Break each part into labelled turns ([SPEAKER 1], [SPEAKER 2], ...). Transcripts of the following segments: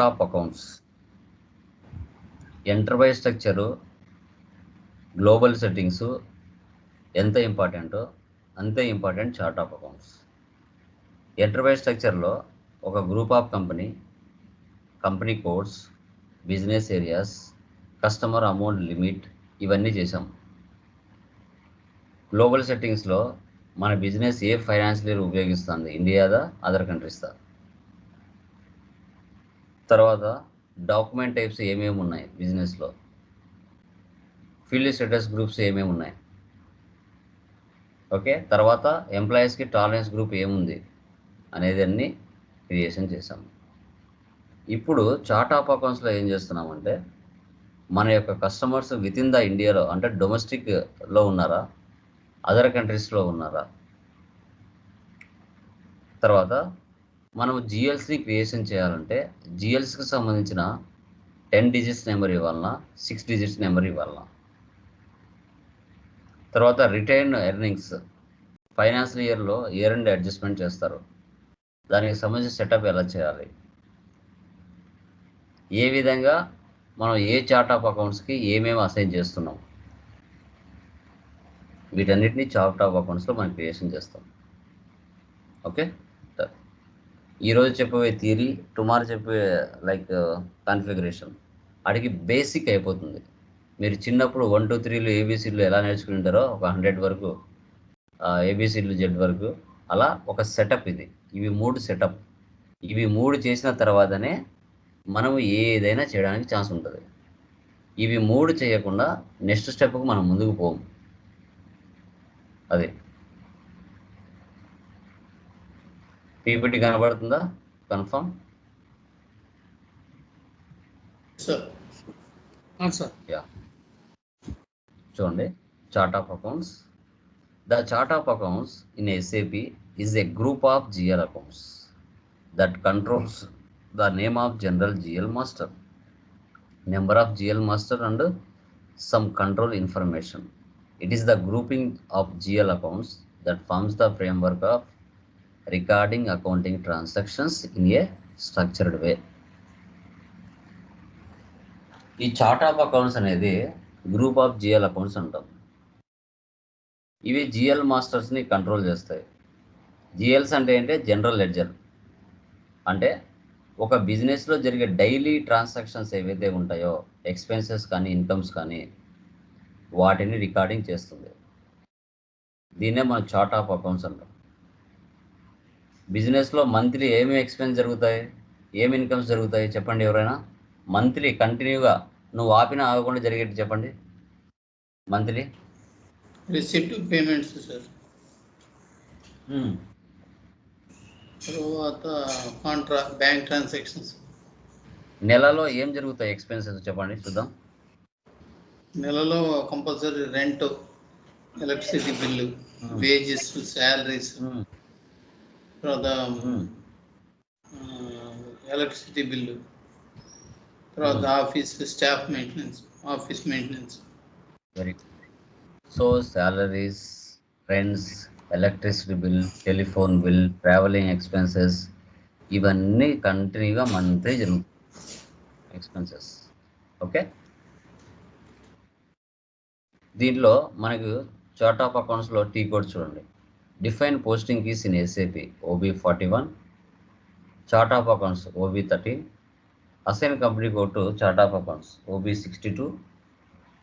[SPEAKER 1] Of accounts. Enterprise structure global settings ఎంత ఇంపార్టెంటో అంతే important chart of accounts. Enterprise స్ట్రక్చర్లో ఒక group of company company codes business areas customer amount limit ఇవన్నీ చేసాం global సెట్టింగ్స్లో మన బిజినెస్ ఏ ఫైనాన్షియల్ ఉపయోగిస్తుంది? ఇండియాదా అదర్ కంట్రీస్దా? తర్వాత డాక్యుమెంట్ టైప్స్ ఏమేమి ఉన్నాయి బిజినెస్లో ఫీల్డ్ స్టేటస్ గ్రూప్స్ ఏమేమి ఉన్నాయి? ఓకే తర్వాత ఎంప్లాయీస్కి టాలరెన్స్ గ్రూప్ ఏముంది? అనేది అన్ని క్రియేషన్ చేశాము ఇప్పుడు చార్ట్ ఆఫ్ అకౌంట్స్లో ఏం చేస్తున్నామంటే మన యొక్క కస్టమర్స్ విత్ ఇన్ ద ఇండియాలో అంటే డొమెస్టిక్లో ఉన్నారా? అదర్ కంట్రీస్లో ఉన్నారా? తర్వాత మనం జిఎల్సీ క్రియేషన్ చేయాలంటే జిఎల్స్కి సంబంధించిన టెన్ డిజిట్స్ నెంబర్ ఇవ్వాలన్నా సిక్స్ డిజిట్స్ నెంబర్ ఇవ్వాలన్నా తర్వాత రిటైర్డ్ ఎర్నింగ్స్ ఫైనాన్షియల్ ఇయర్లో ఇయర్ అండ్ అడ్జస్ట్మెంట్ చేస్తారు. దానికి సంబంధించిన సెటప్ ఎలా చేయాలి? ఏ విధంగా మనం ఏ చార్ట్ ఆఫ్ అకౌంట్స్కి ఏమేమి అసైన్ చేస్తున్నాం? వీటన్నిటిని చార్ట్ ఆఫ్ అకౌంట్స్లో మనం క్రియేషన్ చేస్తాం. ఓకే ఈరోజు చెప్పే థియరీ టుమారో చెప్పే లైక్ కాన్ఫిగరేషన్. అడిగి బేసిక్ అయిపోతుంది. మీరు చిన్నప్పుడు వన్ టూ త్రీలు ఏబీసీలు ఎలా నేర్చుకుని ఉంటారో ఒక హండ్రెడ్ వరకు ఏబీసీలు జెడ్ వరకు అలా ఒక సెటప్ ఇది. ఇవి మూడు సెటప్. ఇవి మూడు చేసిన తర్వాతనే మనము ఏదైనా చేయడానికి ఛాన్స్ ఉంటుంది. ఇవి మూడు చేయకుండా నెక్స్ట్ స్టెప్కు మనం ముందుకు పోము. అదే. పీపీటీ కనబడుతుందా? కన్ఫర్మ్? యా. చూడండి chart of accounts. The chart of accounts in SAP is a group of GL accounts that controls the name of general GL master number of GL master and some control information it is the grouping of GL accounts that forms the framework of recording accounting transactions in a structured way ఈ chart of accounts అనేది group of GL accounts అంటాం. ఇవి GL మాస్టర్స్ని control చేస్తాయి. GLs అంటే ఏంటి? General ledger అంటే ఒక బిజినెస్లో జరిగే డైలీ ట్రాన్సాక్షన్స్ ఏవైతే ఉంటాయో ఎక్స్పెన్సెస్ కానీ ఇన్కమ్స్ కానీ వాటిని రికార్డింగ్ చేస్తుంది. దీన్నే మనం చార్ట్ ఆఫ్ అకౌంట్స్ అంటాం. బిజినెస్లో మంత్లీ ఏమేమి ఎక్స్పెన్స్ జరుగుతాయి? ఏమి ఇన్కమ్స్ జరుగుతాయి? చెప్పండి ఎవరైనా. మంత్లీ కంటిన్యూగా నువ్వు ఆపినా ఆగకుండా జరిగేది చెప్పండి. మంత్లీ.
[SPEAKER 2] Receipt payments sir. తర్వాత కాంట్రా బ్యాంక్ ట్రాన్సాక్షన్స్.
[SPEAKER 1] నెలలో ఏం జరుగుతాయి ఎక్స్పెన్సెస్ చెప్పండి చూద్దాం.
[SPEAKER 2] నెలలో compulsory rent electricity bill wages salaries తర్వాత ఎలక్ట్రిసిటీ బిల్లు తర్వాత office staff maintenance office maintenance
[SPEAKER 1] very so salaries rents electricity bill telephone bill travelling expenses ఇవన్నీ కంటిన్యూగా మంత్లీ జరుగుతాయి ఎక్స్పెన్సెస్ ఓకే దీంట్లో మనకు చార్ట్ ఆఫ్ అకౌంట్స్లో టీ కోడ్ చూడండి. Define posting keys in SAP OB41, chart of accounts OB13, assign company code to chart of accounts OB62,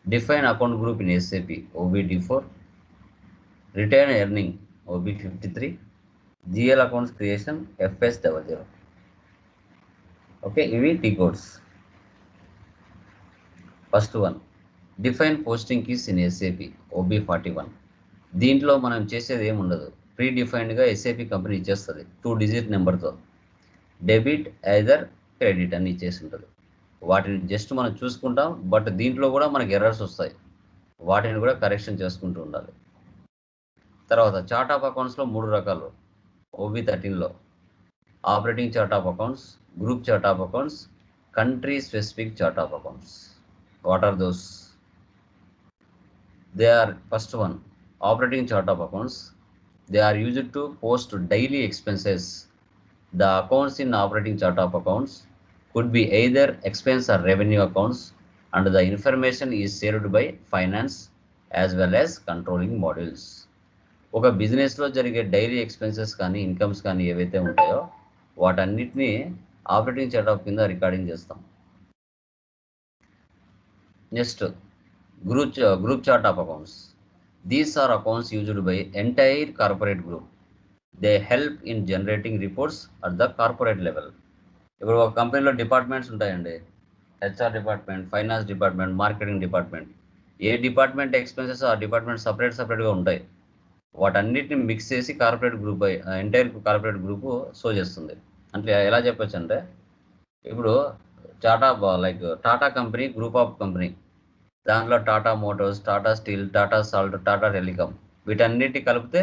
[SPEAKER 1] define account group in SAP OBD4, return earning OB53, GL accounts creation FS00. Okay, EV T codes. First one, define posting keys in SAP OB41. దీంట్లో మనం చేసేది ఏమి ఉండదు. ప్రీ డిఫైన్డ్గా SAP company ఇచ్చేస్తుంది. Two digit నెంబర్తో debit either credit అని ఇచ్చేసి ఉంటుంది వాటిని జస్ట్ మనం చూసుకుంటాం బట్ దీంట్లో కూడా మనకి ఎర్రర్స్ వస్తాయి. వాటిని కూడా కరెక్షన్ చేసుకుంటూ ఉండాలి. తర్వాత చార్ట్ ఆఫ్ అకౌంట్స్లో మూడు రకాలు. OB థర్టీన్లో operating chart of accounts group chart of accounts country specific chart of accounts what are those they are first one operating chart of accounts. They are used to post daily expenses the accounts in operating chart of accounts could be either expense or revenue accounts and the information is saved by finance as well as controlling modules ఒక బిజినెస్లో జరిగే daily expenses కానీ incomes కానీ ఏవైతే ఉంటాయో వాటన్నిటినీ operating chart of కింద recording చేస్తాం. Next group group chart of accounts these are accounts used by entire corporate group they help in generating reports at the corporate level ఇప్పుడు ఒక కంపెనీలో డిపార్ట్మెంట్స్ ఉంటాయండి. HR department finance department marketing department. ఏ department expenses ఆ department separate సపరేట్గా ఉంటాయి. వాటన్నిటిని mix చేసి corporate group entire corporate group show చేస్తుంది. అంటే ఎలా చెప్పొచ్చు అంటే ఇప్పుడు Tata like Tata company group of company దాంట్లో Tata Motors Tata Steel Tata Salt Tata Telecom వీటన్నిటి కలిపితే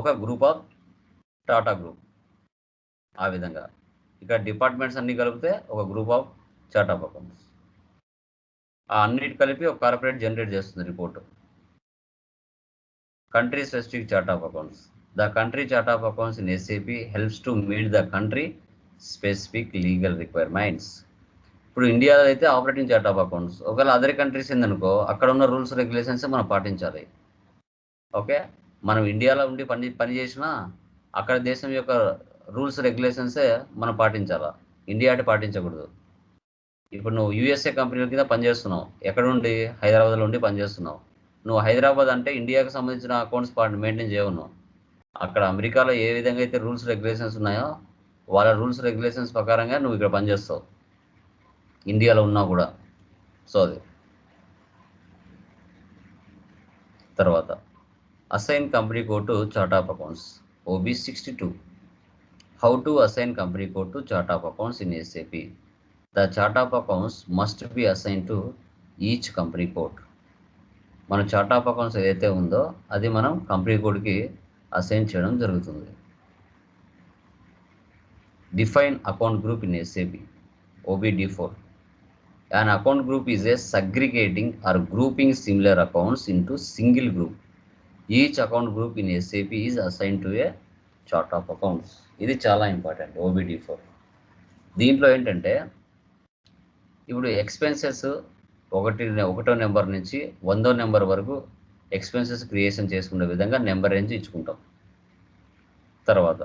[SPEAKER 1] ఒక గ్రూప్ ఆఫ్ టాటా గ్రూప్ ఆ విధంగా. ఇక్కడ డిపార్ట్మెంట్స్ అన్ని కలిపితే ఒక group of chart of accounts ఆ అన్నిటి కలిపి ఒక కార్పొరేట్ జనరేట్ చేస్తుంది report country specific chart of accounts. The country chart of accounts in SAP helps to meet the country specific legal requirements. ఇప్పుడు ఇండియాలో అయితే ఆపరేటింగ్ చార్ట్ ఆఫ్ అకౌంట్స్. ఒకవేళ other countries ఏందనుకో అక్కడ ఉన్న రూల్స్ రెగ్యులేషన్స్ మనం పాటించాలి. ఓకే? మనం ఇండియాలో ఉండి పని పని చేసినా అక్కడ దేశం యొక్క రూల్స్ రెగ్యులేషన్సే మనం పాటించాలా? ఇండియా అంటే పాటించకూడదు. ఇప్పుడు నువ్వు యూఎస్ఏ కంపెనీల కింద పనిచేస్తున్నావు ఎక్కడ ఉండి? హైదరాబాద్లో ఉండి పనిచేస్తున్నావు నువ్వు హైదరాబాద్ అంటే ఇండియాకి సంబంధించిన అకౌంట్స్ మెయింటైన్ చేయవు అక్కడ అమెరికాలో ఏ విధంగా అయితే రూల్స్ రెగ్యులేషన్స్ ఉన్నాయో వాళ్ళ రూల్స్ రెగ్యులేషన్స్ ప్రకారంగా నువ్వు ఇక్కడ పనిచేస్తావు ఇండియాలో ఉన్నా కూడా. సో అది. తర్వాత assign company code to chart of accounts OB sixty two. How to assign company code to chart of accounts in SAP. The chart of accounts must be assign to each company code మన chart of accounts ఏదైతే ఉందో అది మనం company కోడ్కి assign చేయడం జరుగుతుంది. Define account group in SAP OBD four. An account group is a segregating or grouping similar accounts into single group each account group in sap is assigned to a chart of accounts ఇది చాలా important OBD four దీంట్లో ఏంటంటే ఇప్పుడు expenses ఒకటి ఒకటో number నుంచి వందో number వరకు ఎక్స్పెన్సెస్ క్రియేషన్ చేసుకునే విధంగా నెంబర్ రేంజ్ ఇచ్చుకుంటాం తర్వాత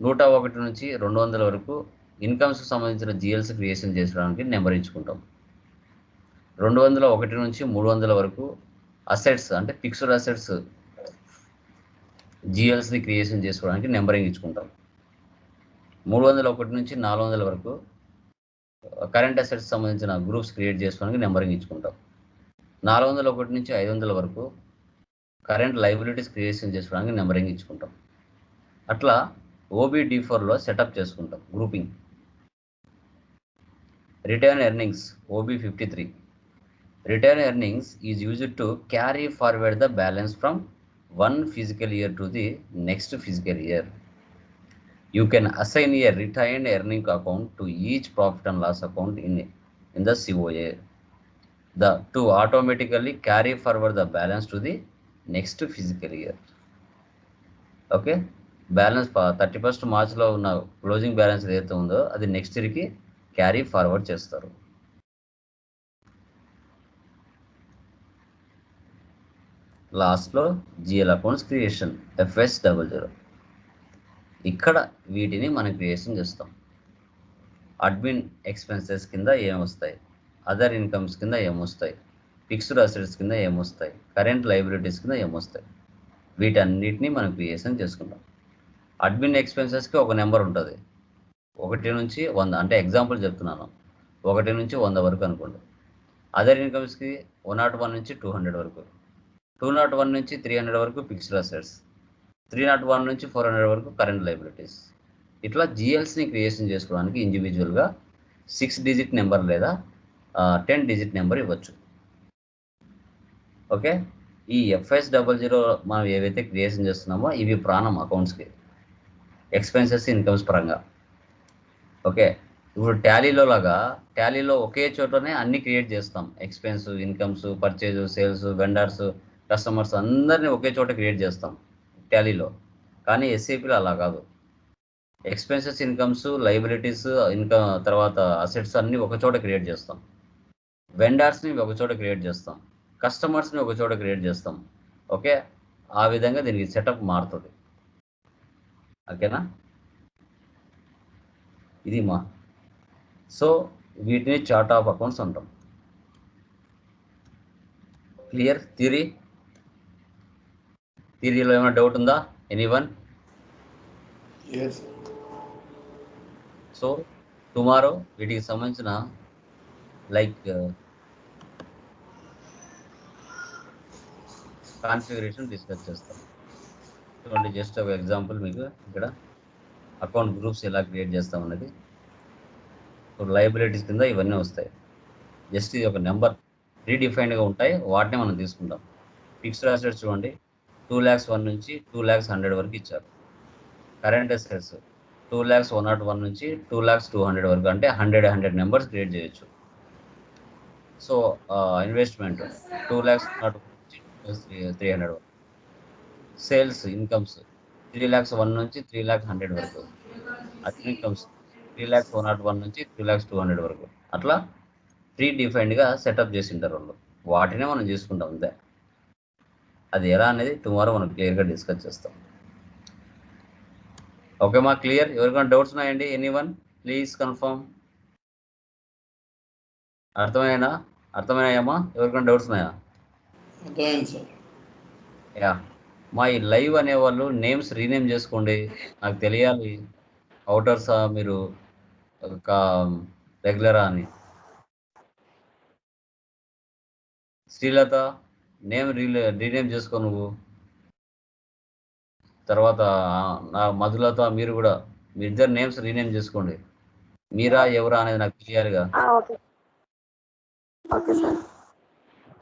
[SPEAKER 1] నూట ఒకటి నుంచి రెండు వందల వరకు ఇన్కమ్స్కి సంబంధించిన జిఎల్స్ క్రియేషన్ చేసుకోవడానికి నెంబర్ ఇచ్చుకుంటాం రెండు వందల ఒకటి నుంచి మూడు వందల వరకు అసెట్స్ అంటే ఫిక్స్డ్ అసెట్స్ జిఎల్స్ని క్రియేషన్ చేసుకోవడానికి నెంబరింగ్ ఇచ్చుకుంటాం. మూడు వందల ఒకటి నుంచి నాలుగు వందల వరకు కరెంట్ అసెట్స్ సంబంధించిన గ్రూప్స్ క్రియేట్ చేసుకోవడానికి నెంబరింగ్ ఇచ్చుకుంటాం. నాలుగు వందల ఒకటి నుంచి ఐదు వందల వరకు కరెంట్ లైబిలిటీస్ క్రియేషన్ చేసుకోవడానికి నెంబరింగ్ ఇచ్చుకుంటాం. అట్లా ఓబిడి ఫోర్లో సెటప్ చేసుకుంటాం grouping. Return earnings OB fifty three return earnings is used to carry forward the balance from one fiscal year to the next fiscal year you can assign year retired earning account to each profit and loss account in in the COA the to automatically carry forward the balance to the next physical year okay balance thirty first మార్చ్లో ఉన్న closing balance ఏదైతే ఉందో అది next ఇయర్కి carry forward చేస్తారు. లాస్ట్లో GL accounts creation FS double zero ఇక్కడ వీటిని మనం క్రియేషన్ చేస్తాం. అడ్మిన్ ఎక్స్పెన్సెస్ కింద ఏమొస్తాయి? అదర్ ఇన్కమ్స్ కింద ఏమొస్తాయి? ఫిక్స్డ్ అసెట్స్ కింద ఏమొస్తాయి? కరెంట్ లైబిలిటీస్ కింద ఏమొస్తాయి? వీటన్నిటిని మనం క్రియేషన్ చేసుకుంటాం. అడ్మిన్ ఎక్స్పెన్సెస్కి ఒక నెంబర్ ఉంటుంది. ఒకటి నుంచి వంద అంటే ఎగ్జాంపుల్ చెప్తున్నాను. ఒకటి నుంచి వంద వరకు అనుకోండి. అదర్ ఇన్కమ్స్కి వన్ నాట్ వన్ నుంచి టూ హండ్రెడ్ వరకు. టూ నాట్ వన్ నుంచి త్రీ హండ్రెడ్ వరకు fixed assets three not one నుంచి ఫోర్ హండ్రెడ్ వరకు కరెంట్ లైబిలిటీస్ ఇట్లా జిఎల్స్ని క్రియేషన్ చేసుకోవడానికి ఇండివిజువల్గా సిక్స్ డిజిట్ నెంబర్ లేదా టెన్ డిజిట్ నెంబర్ ఇవ్వచ్చు. ఓకే ఈ ఎఫ్ఎస్ డబల్ జీరో మనం ఏవైతే క్రియేషన్ చేస్తున్నామో ఇవి ప్రాణం అకౌంట్స్కి ఎక్స్పెన్సెస్ ఇన్కమ్స్ పరంగా. ఓకే. ఇప్పుడు టాలీలో లాగా టాలీలో ఒకే చోటనే అన్ని క్రియేట్ చేస్తాం. Expense incomes purchase sales vendors customers అందరినీ ఒకే చోట క్రియేట్ చేస్తాం టాలీలో. కానీ ఎస్ఏపీలో అలా కాదు. ఎక్స్పెన్సెస్ ఇన్కమ్స్ లైబిలిటీస్ ఇన్కమ్ తర్వాత అసెట్స్ అన్ని ఒక చోట క్రియేట్ చేస్తాం. వెండర్స్ని ఒక చోట క్రియేట్ చేస్తాం. కస్టమర్స్ని ఒక చోట క్రియేట్ చేస్తాం. ఓకే. ఆ విధంగా దీనికి సెటప్ మారుతుంది. ఓకేనా? ఇది మా. సో వీటిని చార్ట్ ఆఫ్ అకౌంట్స్ అంటాం. క్లియర్ థియరీ థియరీలో ఏమైనా డౌట్ ఉందా? ఎనీ వన్ సో టుమారో వీటికి సంబంధించిన లైక్ కాన్ఫిగరేషన్ డిస్కస్ చేస్తాం. చూడండి జస్ట్ ఒక ఎగ్జాంపుల్ మీకు ఇక్కడ. అకౌంట్ గ్రూప్స్ ఎలా క్రియేట్ చేస్తాం అనేది ఇప్పుడు లైబిలిటీస్ కింద ఇవన్నీ వస్తాయి. జస్ట్ ఇది ఒక నెంబర్ రీడిఫైన్డ్గా ఉంటాయి. వాటిని మనం తీసుకుంటాం. ఫిక్స్డ్ అసెట్స్ చూడండి. టూ ల్యాక్స్ వన్ నుంచి టూ ల్యాక్స్ హండ్రెడ్ వరకు ఇచ్చారు. Current assets two lakhs one nought one నుంచి టూ ల్యాక్స్ టూ హండ్రెడ్ వరకు అంటే హండ్రెడ్ హండ్రెడ్ నెంబర్స్ క్రియేట్ చేయొచ్చు. So investment two lakhs nought three hundred వరకు. Sales incomes. Three lakhs one నుంచి త్రీ ల్యాక్స్ హండ్రెడ్ వరకు. Other incomes three lakhs one nought one నుంచి three lakhs two hundred వరకు. అట్లా pre డిఫైన్డ్గా setup చేసింటారు వాళ్ళు. వాటినే మనం చేసుకుంటాం అంతే. అది ఎలా అనేది టుమారో మనం క్లియర్గా డిస్కస్ చేస్తాం. ఓకే మా క్లియర్ ఎవరికైనా డౌట్స్ ఉన్నాయండి? ఎనీ వన్ ప్లీజ్ కన్ఫర్మ్ అర్థమైనా అర్థమైనాయమ్మా ఎవరికైనా డౌట్స్ ఉన్నాయా? యా మా ఈ లైవ్ అనేవాళ్ళు నేమ్స్ రీనేమ్ చేసుకోండి. నాకు తెలియాలి. అవుటర్సా మీరు? ఒక రెగ్యులరా అని. శ్రీలత నేమ్ రీలే రీనేమ్ చేసుకో నువ్వు. తర్వాత నా మధులత మీరు కూడా మీ ఇద్దరు నేమ్స్ రీనేమ్ చేసుకోండి. మీరా ఎవరా అనేది నాకు తెలియాలిగా.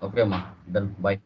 [SPEAKER 1] ఓకే అమ్మా. డన్. బాయ్.